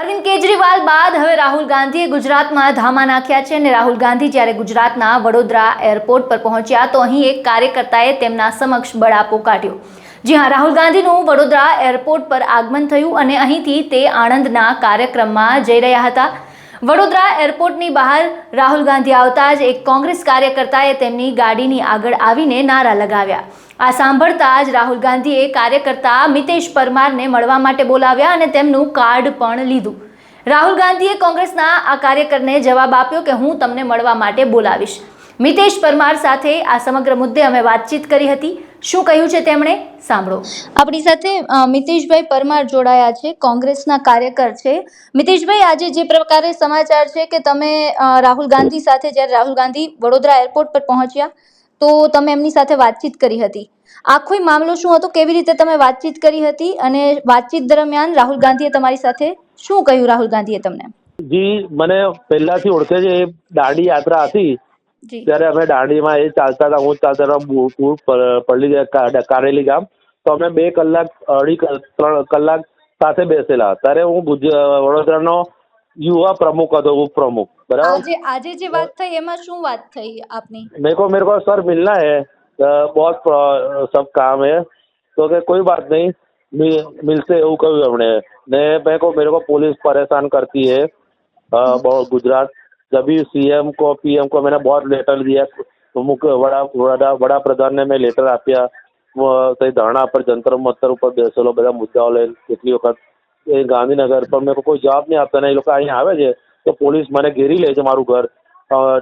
અરવિંદ કેજરીવાલ બાદ હવે રાહુલ ગાંધીએ ગુજરાતમાં ધામા નાખ્યા છે અને રાહુલ ગાંધી જ્યારે ગુજરાતના વડોદરા એરપોર્ટ પર પહોંચ્યા તો અહીં એક કાર્યકર્તાએ તેમના સમક્ષ બળાપો કાઢ્યો. જી હા, રાહુલ ગાંધીનું વડોદરા એરપોર્ટ પર આગમન થયું અને અહીંથી તે આણંદના કાર્યક્રમમાં જઈ રહ્યા હતા. વડોદરા એરપોર્ટની બહાર રાહુલ ગાંધી આવતા જ એક કોંગ્રેસ કાર્યકર્તાએ તેમની ગાડીની આગળ આવીને નારા લગાવ્યા. આ સાંભળતા જ રાહુલ ગાંધીએ કાર્યકર્તા મિતેશ પરમારને મળવા માટે બોલાવ્યા અને તેમનું કાર્ડ પણ લીધું. રાહુલ ગાંધીએ કોંગ્રેસના આ કાર્યકરને જવાબ આપ્યો કે હું તમને મળવા માટે બોલાવીશ. મિતેશ પરમાર સાથે આ સમગ્ર મુદ્દે અમે વાતચીત કરી હતી. શું કહ્યું છે તેમણે? સાંભળો. આપણી સાથે મિતેશભાઈ પરમાર જોડાયા છે કોંગ્રેસના કાર્યકર છે. મિતેશભાઈ આજે જે પ્રકારે સમાચાર છે કે તમે રાહુલ ગાંધી સાથે જ્યારે રાહુલ ગાંધી વડોદરા એરપોર્ટ પર પહોંચ્યા તો તમે એમની સાથે વાતચીત કરી હતી. આખો મામલો શું હતો? કેવી રીતે તમે વાતચીત કરી હતી? અને વાતચીત દરમિયાન રાહુલ ગાંધીએ તમારી સાથે શું કહ્યું? રાહુલ ગાંધીએ તમને. જી મને પહેલાથી ઓળખે છે એ દાંડી યાત્રા હતી. ત્યારે અમે દાંડીમાં એ ચાલતા હતા હું ચાલતા હતા પૂર પડી કારેલી ગામ. તો અમે બે કલાક અઢી ત્રણ કલાક સાથે બેસેલા. ત્યારે હું વડોદરાનો યુવા પ્રમુખ હતો ઉપપ્રમુખ. બરાબર? આજે જે વાત થઈ એમાં શું વાત થઈ આપની? મેરે કો સર મિલના હે. બહુ સબ કામ હે. તો કે કોઈ બાત નહીં. મિલશે એવું કહ્યું એમણે. ને મેકો મેરકો પોલીસ પરેશાન કરતી હે ગુજરાત. जब भी सीएम को पीएम को मैंने बहुत लेटर दिया तो मुख्य वड़ा वड़ा प्रधान ने मैं लेटर आप धरना पर जंतर मंत्र पर बेसे बड़ा मुद्दा कितनी वक्त गांधीनगर पर मेरे कोई जवाब नहीं आता ना ये लोग अहीं तो पुलिस मैंने घेरी ले जे मारू घर।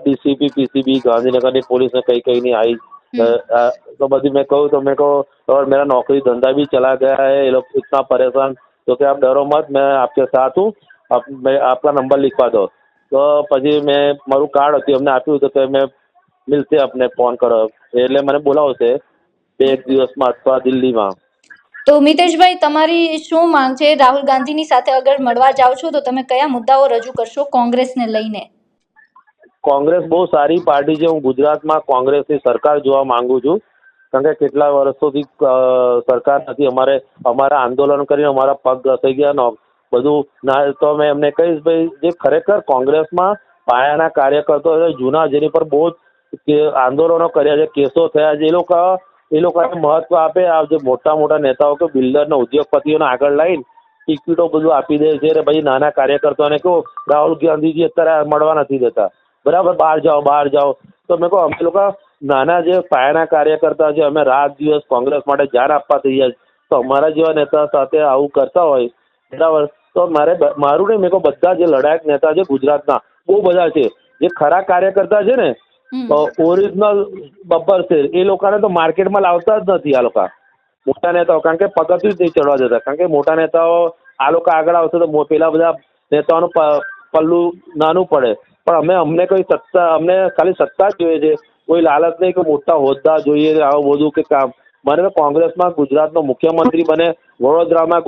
डीसीपी पीसीबी गांधीनगर ने पुलिस ने कहीं कहीं नहीं आई। हम्म। तो बधी मैं कहूँ तो मेरे को और मेरा नौकरी धंधा भी चला गया है ये लोग इतना परेशान तो क्या आप डरो मत मैं आपके साथ हूँ। आप मैं आपका नंबर लिखवा दो। તો પછી મેં મારું કાર્ડ હતું એમને આપ્યું હતું તો મેં મિલશે આપને ફોન કરો. એટલે મને બોલાવશે બે એક દિવસમાં અથવા દિલ્હીમાં. તો મિતેશભાઈ તમારી શું માંગ છે? રાહુલ ગાંધીની સાથે અગર મળવા જાઓ છો તો તમે કયા મુદ્દાઓ રજૂ કરશો કોંગ્રેસને લઈને? કોંગ્રેસ બહુ સારી પાર્ટી છે હું ગુજરાતમાં કોંગ્રેસની સરકાર જોવા માંગુ છું. કારણ કે કેટલા વર્ષોથી સરકાર નથી અમારે અમારા આંદોલન કરીને અમારા પગ ઘસાઈ ગયા બધું ના તો મેં એમને કહીશ ભાઈ જે ખરેખર કોંગ્રેસમાં પાયાના કાર્યકર્તાઓ છે, જૂના જેની પર બહુ આંદોલનો કર્યા છે કેસો થયા છે એ લોકો એ લોકોને મહત્વ આપે આ જે મોટા મોટા નેતાઓ કે બિલ્ડરને ઉદ્યોગપતિઓને આગળ લાવીને ટિકિટો બધું આપી દે છે અને પછી નાના કાર્યકર્તાઓને કહો રાહુલ ગાંધીજી અત્યારે મળવા નથી દેતા. બરાબર? બહાર જાઓ બહાર જાઓ. તો મેં કહો અમે લોકો નાના જે પાયાના કાર્યકર્તા છે અમે રાત દિવસ કોંગ્રેસ માટે જાન આપવા તૈયાર જાય તો અમારા જેવા નેતા સાથે આવું કરતા હોય બરાબર? તો મારે મારું નહીં મેં કહો બધા જે લડાયક નેતા છે ગુજરાતના બહુ બધા છે. જે ખરા કાર્યકર્તા છે ને ઓરિજિનલ બબ્બર છે. એ લોકોને તો માર્કેટમાં લાવતા જ નથી આ લોકો. મોટા નેતાઓ કારણ કે પગથિયું જ નહીં ચડવા જતા કારણ કે મોટા નેતાઓ આ લોકો આગળ આવશે તો પેલા બધા નેતાઓનું પલ્લું નાનું પડે. પણ અમે અમને કોઈ સત્તા અમને ખાલી સત્તા જ જોઈએ છે. કોઈ લાલચ નહીં કે મોટા હોદ્દા જોઈએ આવું બધું કે કામ. મને તો કોંગ્રેસમાં ગુજરાતનો મુખ્યમંત્રી બને વડોદરામાં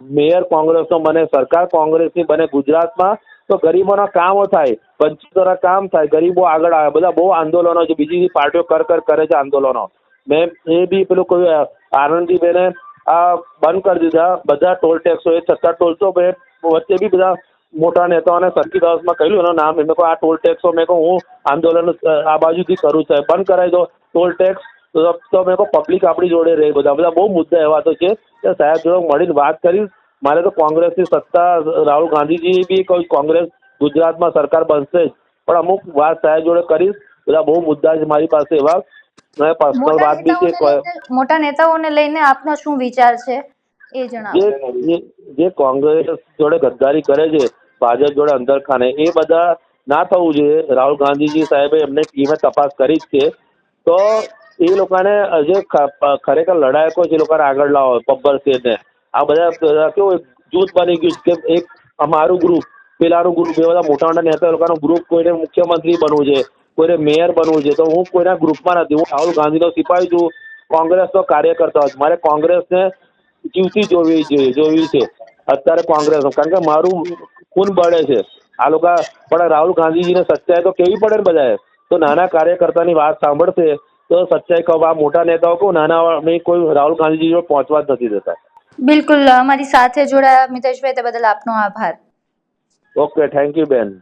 મેયર કોંગ્રેસનો બને, સરકાર કોંગ્રેસની બને, ગુજરાતમાં તો ગરીબોના કામો થાય પંચોતેરના કામ થાય, ગરીબો આગળ આવે, બધા બહુ આંદોલનો છે, બીજી પાર્ટીઓ કર કર કરે છે આંદોલનો. મેં એ બી પેલું કહ્યું આનંદીબેને આ બંધ કરી દીધા, બધા ટોલ ટેક્સો, એ છતાં ટોલ તો વચ્ચે બી બધા મોટા નેતાઓને સરકી હાઉસમાં કહ્યું, એનું નામ એમને આ ટોલ ટેક્સો, મેં કહું હું આંદોલન આ બાજુથી કરું છે બંધ કરાવી દો, ટોલ ટેક્સ તો તમે પબ્લિક આપણી જોડે રહે બધા. બધા બહુ મુદ્દા એવા તો છે કે સાહેબ જોડે મળીને વાત કરીશ મારે તો કોંગ્રેસની સત્તા રાહુલ ગાંધીજી બી કહ્યું કોંગ્રેસ ગુજરાતમાં સરકાર બનશે જ. પણ અમુક વાત સાહેબ જોડે કરીશ બધા બહુ મુદ્દા છે મારી પાસે એવા. મેં પર્સનલ વાત બી છે મોટા નેતાઓને લઈને આપનો શું વિચાર છે એ જણાવો. જે કોંગ્રેસ જોડે ગદ્દારી કરે છે ભાજપ જોડે અંદર ખાને એ બધા ના થવું જોઈએ. રાહુલ ગાંધીજી સાહેબે એમને ટીમે તપાસ કરી જ છે. તો એ લોકોને જે ખરેખર લડાયકો છે, એ લોકોને આગળ લાવો, પબ્બર શેરને. આ બધા કેવું જૂથ બની ગયું કે એક અમારું ગ્રુપ પેલાનું ગ્રુપ એ બધા મોટા મોટા નેતા લોકોનું ગ્રુપ કોઈને મુખ્યમંત્રી બનવું છે, કોઈને મેયર બનવું છે, તો હું કોઈના ગ્રુપમાં નથી. હું રાહુલ ગાંધીનો સિપાહી છું, કોંગ્રેસનો કાર્યકર્તા છું. મારે કોંગ્રેસને જીવતી જોવી જોઈએ, જોવી છે. અત્યારે કોંગ્રેસ કારણ કે મારું ખૂન બળે છે. આ લોકો, પણ રાહુલ ગાંધીજીને સચ્ચાઈ તો કેવી પડે ને બધાએ? તો નાના કાર્યકર્તાની વાત સાંભળશે તો સચ્ચાઈ કહો આ મોટા નેતાઓ કહું નાના મેં કોઈ રાહુલ ગાંધીજી પહોંચવા જ નથી દેતા. બિલકુલ અમારી સાથે જોડાયા મિતેશભાઈ તે બદલ આપનો આભાર. ઓકે થેન્ક યુ બેન.